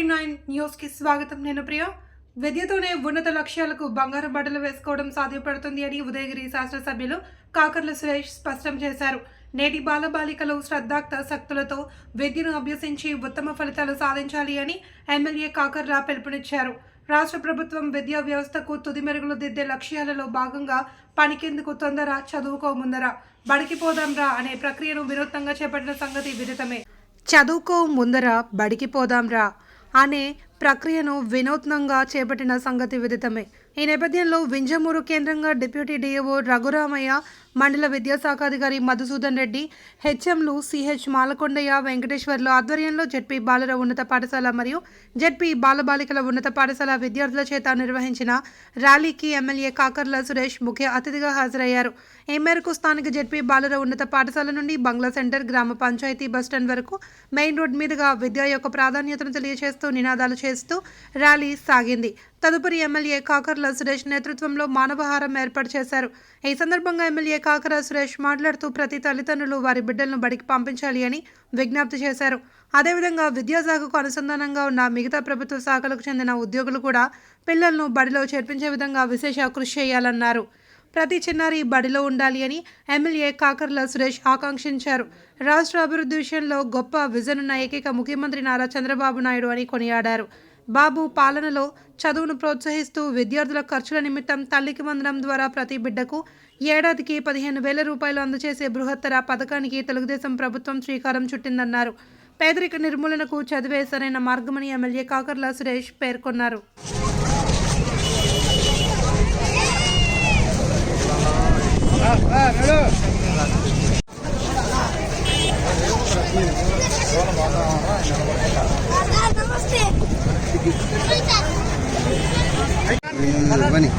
స్వాగతం నేను ప్రియ. విద్యతోనే ఉన్నత లక్ష్యాలకు బంగారు బట్టలు వేసుకోవడం సాధ్యపడుతుంది అని ఉదయగిరి శాసనసభ్యులు కాకర్ల సురేష్ స్పష్టం చేశారు. నేటి బాలబాలికలు శ్రద్ధాక్త శక్తులతో విద్యను అభ్యసించి ఉత్తమ ఫలితాలు సాధించాలి అని ఎమ్మెల్యే కాకర్ల పిలుపునిచ్చారు. రాష్ట్ర ప్రభుత్వం విద్యా వ్యవస్థకు తుది మెరుగులు దిద్దే లక్ష్యాలలో భాగంగా పనికెందుకు తొందర చదువుకో ముందర బడికి పోదాంరా అనే ప్రక్రియను వినూత్నంగా చేపట్టిన సంగతి విదితమే. చదువుకో ముందర బడికి పోదాంరా అనే ప్రక్రియను వినూత్నంగా చేపట్టిన సంగతి విదితమే. ఈ నేపథ్యంలో వింజమూరు కేంద్రంగా డిప్యూటీ డీఓ రఘురామయ్య మండల విద్యాశాఖాధికారి మధుసూదన్ రెడ్డి హెచ్ఎంలు సిహెచ్ మాలకొండయ్య వెంకటేశ్వర్లు ఆధ్వర్యంలో జెడ్పీ బాలుర ఉన్నత పాఠశాల మరియు జెడ్పీ బాలబాలికల ఉన్నత పాఠశాల విద్యార్థుల చేత నిర్వహించిన ర్యాలీకి ఎమ్మెల్యే కాకర్ల సురేష్ ముఖ్య అతిథిగా హాజరయ్యారు. ఈ మేరకు స్థానిక జెడ్పీ బాలుర ఉన్నత పాఠశాల నుండి బంగ్లా సెంటర్ గ్రామ పంచాయతీ బస్టాండ్ వరకు మెయిన్ రోడ్ మీదుగా విద్య యొక్క ప్రాధాన్యతను తెలియజేస్తూ నినాదాలు చేస్తూ ర్యాలీ సాగింది. తదుపరి ఎమ్మెల్యే కాకర్ల సురేష్ నేతృత్వంలో మానవహారం ఏర్పాటు చేశారు. ఈ సందర్భంగా ఎమ్మెల్యే కాకర సురేష్ మాట్లాడుతూ ప్రతి తల్లిదండ్రులు వారి బిడ్డలను బడికి పంపించాలి అని విజ్ఞప్తి చేశారు. అదేవిధంగా విద్యాశాఖకు అనుసంధానంగా ఉన్న మిగతా ప్రభుత్వ శాఖలకు చెందిన ఉద్యోగులు కూడా పిల్లలను బడిలో చేర్పించే విధంగా విశేష కృషి చేయాలన్నారు. ప్రతి చిన్నారి బడిలో ఉండాలి అని ఎమ్మెల్యే కాకర్ల సురేష్ ఆకాంక్షించారు. రాష్ట్ర అభివృద్ధి విషయంలో గొప్ప విజన్ ఉన్న ఏకైక ముఖ్యమంత్రి నారా చంద్రబాబు నాయుడు అని కొనియాడారు. బాబు పాలనలో చదువును ప్రోత్సహిస్తూ విద్యార్థుల ఖర్చుల నిమిత్తం తల్లికి వందనం ద్వారా ప్రతి బిడ్డకు ఏడాదికి పదిహేను వేల రూపాయలు అందజేసే బృహత్తర పథకానికి తెలుగుదేశం ప్రభుత్వం శ్రీకారం చుట్టిందన్నారు. పేదరిక నిర్మూలనకు చదివే సరైన మార్గమని ఎమ్మెల్యే కాకర్ల సురేష్ పేర్కొన్నారు. ಬನ್ನಿ